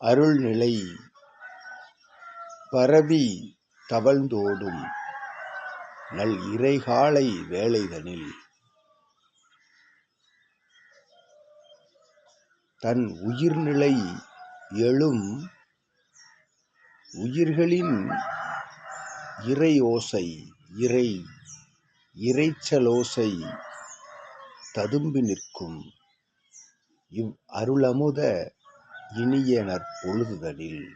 அருள்நிலை பரவி தவழ்ந்தோடும் நல் இறைகாலை வேளைதனில் தன் உயிர்நிலை எழும் உயிர்களின் இறையோசை இறை இரைச்சலோசை ததும்பி நிற்கும் இவ் அருளமுத இனியனர் பொழுதுதலில்.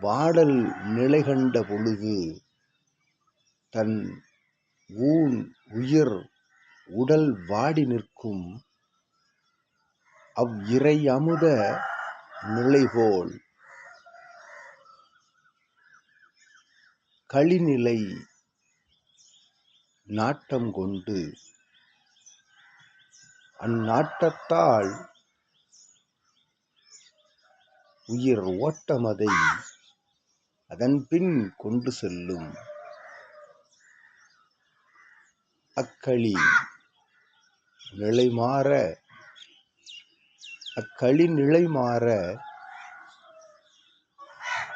வாடல் நிலைகண்ட பொழுது தன் ஊன் உயிர் உடல் வாடி நிற்கும். அவ் இறை அமுத நிலைபோல் களிநிலை நாட்டம் கொண்டு அந்நாட்டத்தால் உயிர் ஓட்டமதை அதன்பின் கொண்டு செல்லும். அக்களி நிலைமாற அக்களி நிலைமாற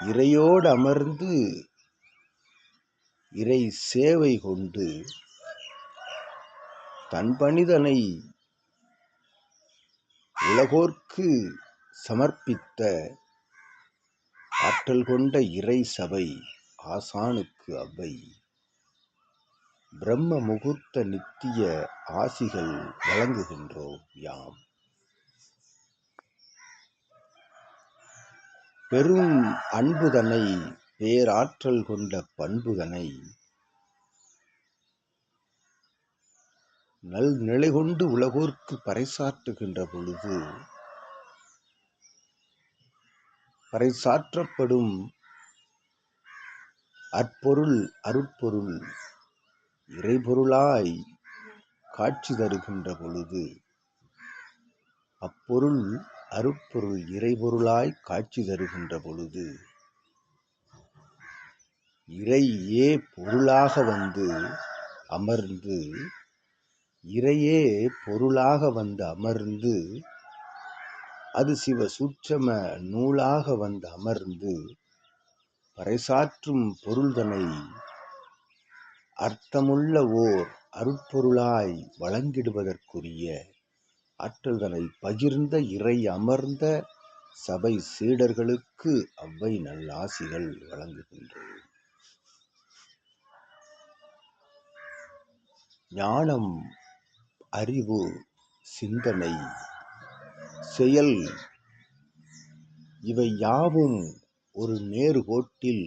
இறையோடு அமர்ந்து இறை சேவை கொண்டு தன் பணிதனை உலகோர்க்கு சமர்ப்பித்த ஆற்றல் கொண்ட இறை சபை ஆசானுக்கு அவை. பிரம்ம முகூர்த்த நித்திய ஆசிகள் வழங்குகின்றோம் யாம்? பெரும் அன்புதனை பேராற்றல் கொண்ட பண்புதனை நல் நிலை கொண்டு உலகோர்க்கு பறைசாற்றுகின்ற பொழுது பறைசாற்றப்படும் அற்பொருள் அருட்பொருள் இறைபொருளாய் காட்சி தருகின்ற பொழுது அப்பொருள் அருட்பொருள் இறைபொருளாய் காட்சி தருகின்ற பொழுது இறையே பொருளாக வந்து அமர்ந்து இறையே பொருளாக வந்து அமர்ந்து அது சிவ சூட்சம நூலாக வந்து அமர்ந்து பறைசாற்றும் பொருள்தனை அர்த்தமுள்ள ஓர் அருட்பொருளாய் வழங்கிடுவதற்குரிய ஆற்றல்தனை பகிர்ந்த இறை அமர்ந்த சபை சீடர்களுக்கு அவ்வை நல்லாசிகள் வழங்குகின்றது ஞானம் அறிவு சிந்தனை செயல். இவை யாவும் ஒரு நேர்கோட்டில்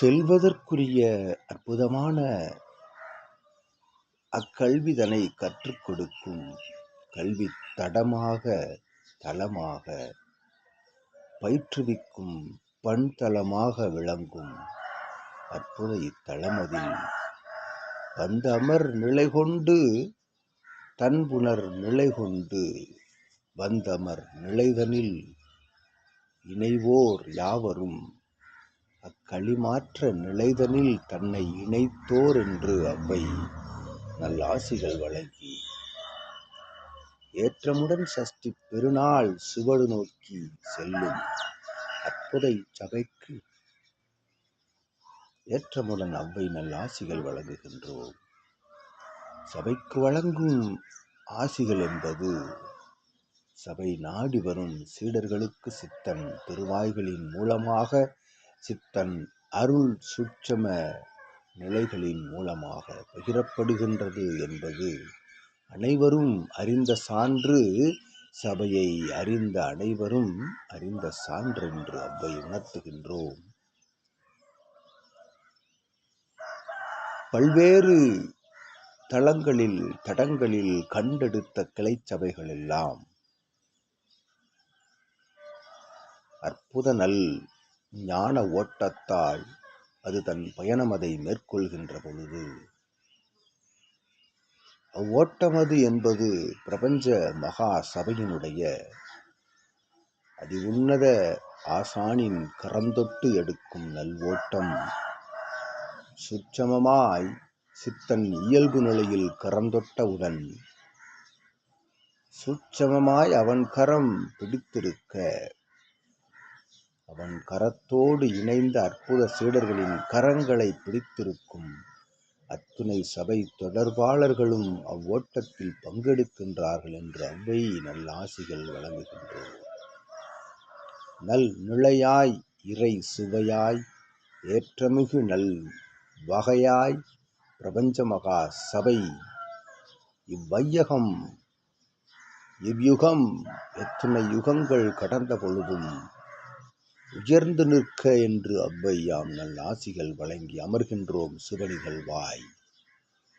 செல்வதற்குரிய அற்புதமான அக்கல்விதனை கற்றுக் கொடுக்கும் கல்வி தடமாக தளமாக பயிற்றுவிக்கும் பண்தளமாக விளங்கும் அற்புத இத்தளமதில் வந்தமர் நிலை கொண்டு தன்புணர் நிலை கொண்டு வந்தமர் நிலைதனில் இணைவோர் யாவரும் அக்களிமாற்ற நிலைதனில் தன்னை இணைத்தோர் என்று அவ்வை நல்லாசிகள் வழங்கி ஏற்றமுடன் சஷ்டி பெருநாள் சிவடு நோக்கி செல்லும் அற்புத சபைக்கு ஏற்றமுடன் அவ்வை நல்லாசிகள் வழங்குகின்றோம். சபைக்கு வழங்கும் ஆசிகள் என்பது சபை நாடி வரும் சீடர்களுக்கு சித்தன் திருவாய்களின் மூலமாக சித்தன் அருள் சுட்சம நிலைகளின் மூலமாக பகிரப்படுகின்றது என்பது அனைவரும் அறிந்த சான்று சபையை அறிந்த அனைவரும் அறிந்த சான்றென்று அவ்வை உணர்த்துகின்றோம். பல்வேறு தளங்களில் தடங்களில் கண்டெடுத்த கிளைச்சபைகளெல்லாம் எல்லாம் அற்புத நல் ஞான ஓட்டத்தால் அது தன் பயணம் அதை மேற்கொள்கின்ற பொழுது அவ்வோட்டமது என்பது பிரபஞ்ச மகா சபையினுடைய அதி உன்னத ஆசானின் கரந்தொட்டு எடுக்கும் நல்வோட்டம் சுட்சமமாய் சித்தன் இயல்பு நிலையில் கரந்தொட்டவுடன் சூட்சமமாய் அவன் கரம் பிடித்திருக்க. அவன் கரத்தோடு இணைந்த அற்புத சீடர்களின் கரங்களை பிடித்திருக்கும். அத்துணை சபை தொடர்பாளர்களும் அவ்வோட்டத்தில் பங்கெடுக்கின்றார்கள் என்று அவ்வை நல்லாசிகள் வழங்குகின்றோம் நல் நிலையாய் இறை சுவையாய் ஏற்றமிகு நல் வகையாய் பிரபஞ்ச மகா சபை இவ்வையகம் இவ்யுகம் எத்தனை யுகங்கள் கடந்த பொழுதும் உயர்ந்து நிற்க என்று அவ்வையாம் நல் ஆசிகள் வழங்கி அமர்கின்றோம் சிவனிகள் வாய்.